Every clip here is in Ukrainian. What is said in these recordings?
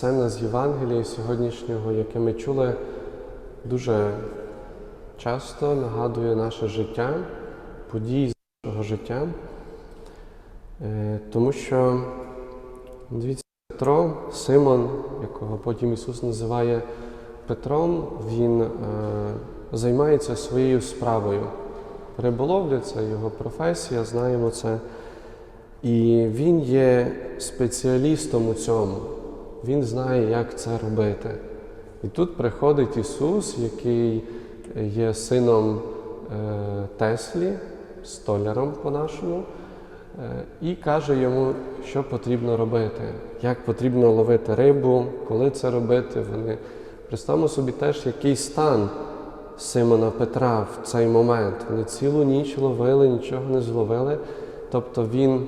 сцена з Євангелія сьогоднішнього, яке ми чули, дуже часто нагадує наше життя, події з нашого життя. Е, Тому що, дивіться, Петро, Симон, якого потім Ісус називає Петром, він е, займається своєю справою. Риболовля це його професія, знаємо це. І він є спеціалістом у цьому. Він знає, як це робити. І тут приходить Ісус, який є сином е, Теслі, столяром по-нашому, е, і каже йому, що потрібно робити, як потрібно ловити рибу, коли це робити. Вони представимо собі теж, який стан Симона Петра в цей момент. Вони цілу ніч ловили, нічого не зловили. Тобто він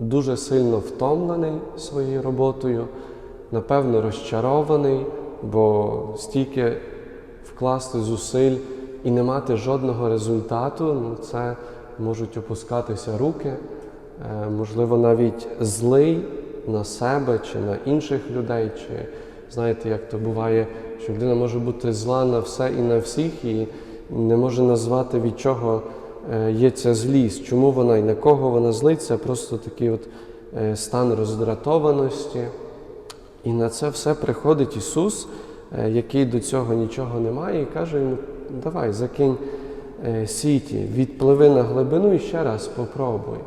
дуже сильно втомлений своєю роботою, напевно, розчарований, бо стільки вкласти зусиль і не мати жодного результату, ну це можуть опускатися руки, Е, можливо, навіть злий на себе чи на інших людей, чи знаєте, як то буває, що людина може бути зла на все і на всіх, і не може назвати від чого є ця злість, чому вона і на кого вона злиться, просто такий от е, стан роздратованості. І на це все приходить Ісус, е, який до цього нічого не має, і каже йому: давай, закинь е, сіті, відпливи на глибину і ще раз попробуй.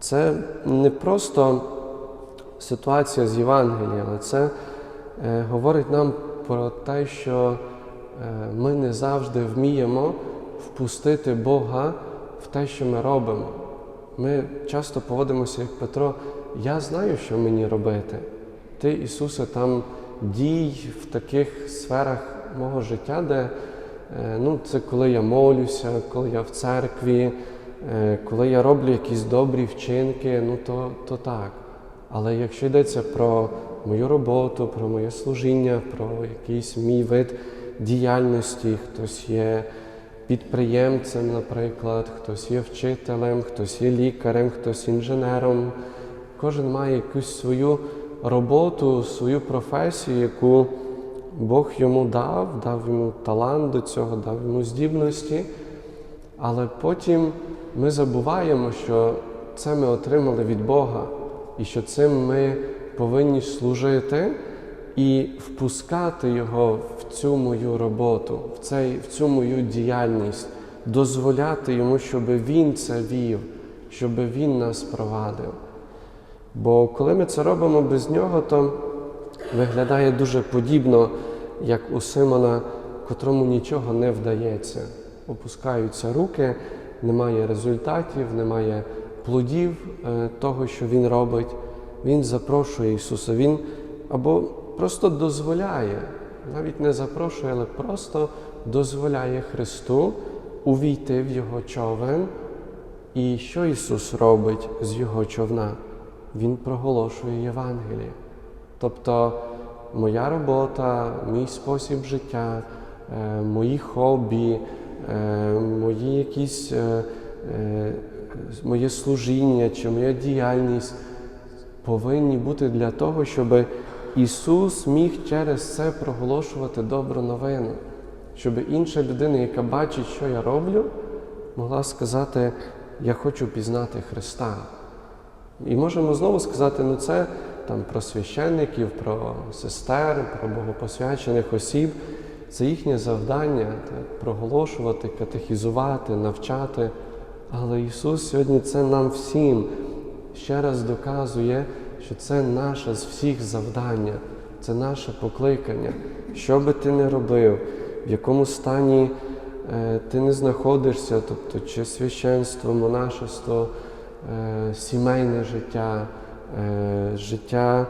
Це не просто ситуація з Євангелія, але це е, говорить нам про те, що е, ми не завжди вміємо впустити Бога в те, що ми робимо. Ми часто поводимося як Петро, я знаю, що мені робити. Ти, Ісусе, там дій в таких сферах мого життя, де е, ну, це коли я молюся, коли я в церкві, е, коли я роблю якісь добрі вчинки, ну то, то так. Але якщо йдеться про мою роботу, про моє служіння, про якийсь мій вид діяльності, хтось є підприємцем, наприклад, хтось є вчителем, хтось є лікарем, хтось інженером. Кожен має якусь свою роботу, свою професію, яку Бог йому дав, дав йому талант до цього, дав йому здібності. Але потім ми забуваємо, що це ми отримали від Бога, і що цим ми повинні служити і впускати Його в цю мою роботу, в, цей, в цю мою діяльність, дозволяти йому, щоб Він це вів, щоб Він нас провадив. Бо коли ми це робимо без нього, то виглядає дуже подібно, як у Симона, котрому нічого не вдається. Опускаються руки, немає результатів, немає плодів е, того, що він робить. Він запрошує Ісуса, Він або просто дозволяє, навіть не запрошує, але просто дозволяє Христу увійти в Його човен. І що Ісус робить з Його човна? Він проголошує Євангеліє. Тобто моя робота, мій спосіб життя, е, мої хобі, е, мої якісь, е, моє служіння чи моя діяльність повинні бути для того, щоб Ісус міг через це проголошувати добру новину, щоб інша людина, яка бачить, що я роблю, могла сказати: Я хочу пізнати Христа. І можемо знову сказати, ну це там про священників, про сестер, про богопосвячених осіб. Це їхнє завдання так, проголошувати, катехізувати, навчати. Але Ісус сьогодні це нам всім ще раз доказує, що це наше з всіх завдання, це наше покликання. Що би ти не робив, в якому стані е, ти не знаходишся, тобто чи священство, монашество, е, сімейне життя, е, життя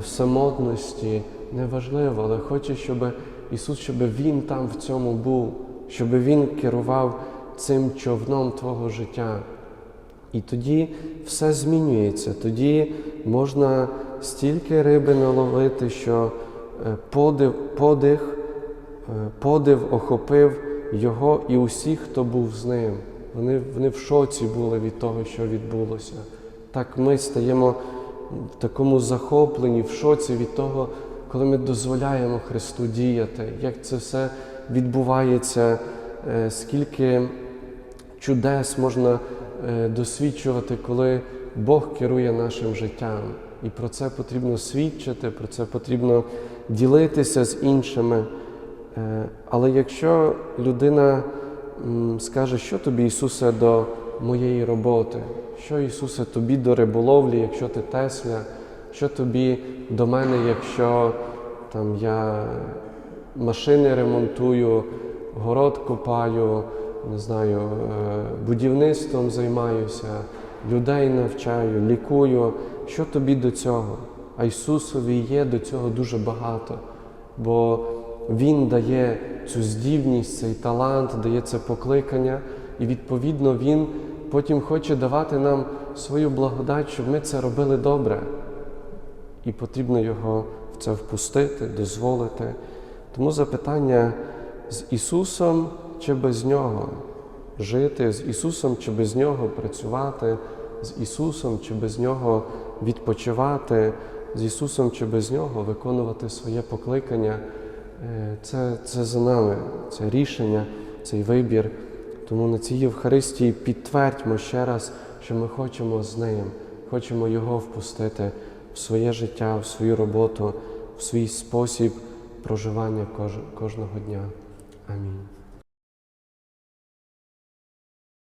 в самотності, неважливо, але хочу, щоб Ісус, щоб Він там в цьому був, щоб Він керував цим човном Твого життя. І тоді все змінюється. Тоді можна стільки риби наловити, що подив, подих, подив охопив його і усіх, хто був з ним. Вони, вони в шоці були від того, що відбулося. Так ми стаємо в такому захопленні, в шоці від того, коли ми дозволяємо Христу діяти, як це все відбувається, е, скільки чудес можна е, досвідчувати, коли Бог керує нашим життям. І про це потрібно свідчити, про це потрібно ділитися з іншими. Е, Але якщо людина скаже, що тобі, Ісусе, до моєї роботи, що Ісусе тобі до риболовлі, якщо ти Тесля, що тобі до мене, якщо там я машини ремонтую, город копаю, не знаю, е, будівництвом займаюся, людей навчаю, лікую. Що тобі до цього? А Ісусові є до цього дуже багато, бо Він дає цю здібність, цей талант, дає це покликання, і відповідно Він потім хоче давати нам свою благодать, щоб ми це робили добре. І потрібно його в це впустити, дозволити. Тому запитання з Ісусом чи без Нього жити, з Ісусом чи без Нього працювати, з Ісусом чи без Нього відпочивати, з Ісусом чи без Нього виконувати своє покликання. Е, Це, це за нами, це рішення, цей вибір. Тому на цій Євхаристії підтвердьмо ще раз, що ми хочемо з Ним, хочемо Його впустити в своє життя, в свою роботу, в свій спосіб проживання кож- кожного дня. Амінь.